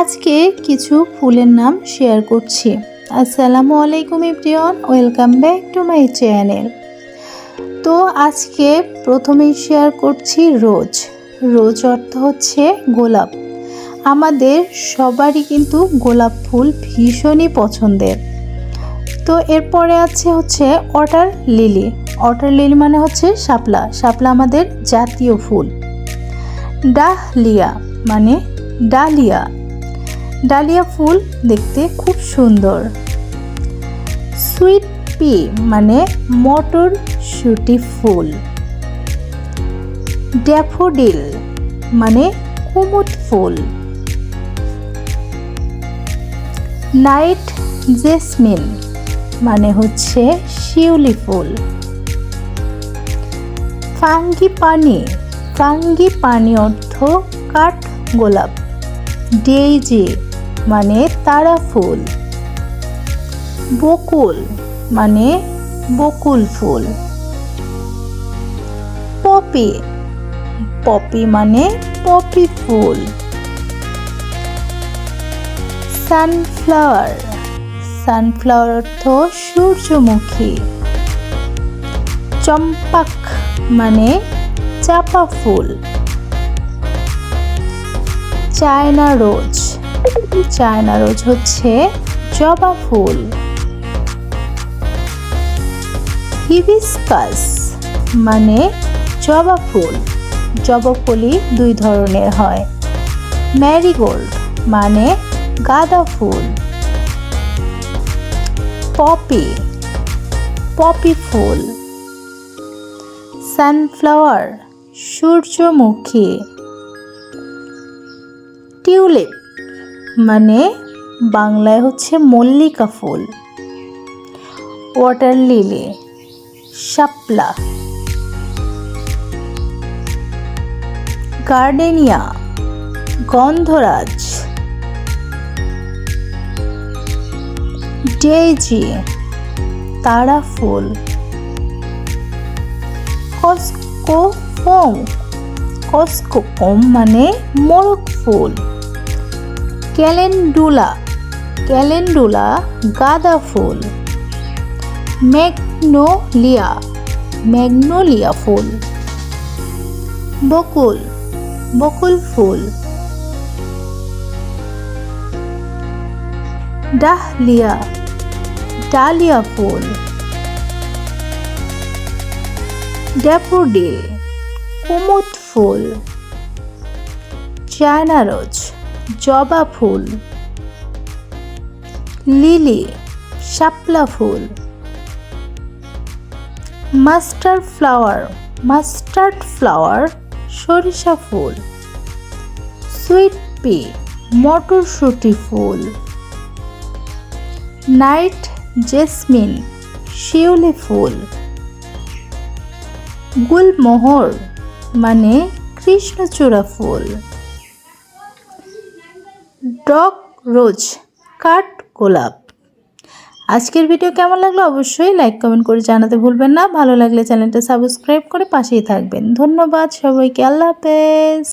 আজকে কিছু ফুলের নাম শেয়ার করছি। আসসালামু আলাইকুম everyone welcome back to my channel. তো আজকে প্রথমেই শেয়ার করছি রোজ। রোজ অর্থ হচ্ছে গোলাপ। আমাদের সবারই কিন্তু গোলাপ ফুল ভীষণই পছন্দের। তো এরপরে আছে হচ্ছে অটার লিলি। অটার লিলি মানে হচ্ছে শাপলা। শাপলা আমাদের জাতীয় ফুল। ডাহলিয়া মানে ডালিয়া। ডালিয়া ফুল দেখতে খুব সুন্দর। সুইট পি মানে মটর শুটি ফুল। ড্যাফোডিল মানে কুমুদ ফুল। নাইট জেসমিন মানে হচ্ছে শিউলি ফুল। ফাঙ্গি পানি ফাঙ্গি পানি অর্থ কাঠ গোলাপ। ডেইজি মানে তারা ফুল। বকুল মানে বকুল ফুল। পপি পপি মানে পপি ফুল। সানফ্লাওয়ার সানফ্লাওয়ার অর্থ সূর্যমুখী। চম্পাক মানে চাপা ফুল। চায়না রোজ। চায়না রোজ হচ্ছে জবা ফুল। হিবিস্কাস মানে জবা ফুল। জবা ফুলই দুই ধরনের হয়। ম্যারিগোল্ড মানে গাঁদা ফুল। পপি পপি ফুল। সানফ্লাওয়ার, সূর্যমুখী। টিউলিপ মানে বাংলায় হচ্ছে মল্লিকা ফুল। ওয়াটার লিলি শাপলা। গার্ডেনিয়া গন্ধরাজ। ডেজি তারা ফুল। কসকোফোম কসকোকোম মানে মোরগ ফুল। ক্যালেন্ডুলা ক্যালেন্ডুলা, গাঁদা ফুল, ম্যাগনোলিয়া ম্যাগনোলিয়া ফুল, বকুল বকুল ফুল, ডাহলিয়া, ডালিয়া ফুল, ড্যাফোডিল, কুমুদ ফুল, চায়না রোজ জবা ফুল, লিলি, শাপলা ফুল মাস্টার্ড ফ্লাওয়ার মাস্টার্ড ফ্লাওয়ার, সরিষা ফুল, সুইট পি, মটরশুঁটি ফুল, নাইট জেসমিন, শিউলি ফুল, গুলমোহর মানে কৃষ্ণচূড়া ফুল। ডগ রোজ কাঠ গোলাপ। আজকের ভিডিও কেমন লাগল অবশ্যই লাইক কমেন্ট করে জানাতে ভুলবেন না। ভালো লাগলে চ্যানেলটা সাবস্ক্রাইব করে পাশেই থাকবেন। ধন্যবাদ সবাইকে। আল্লাহ হাফেজ।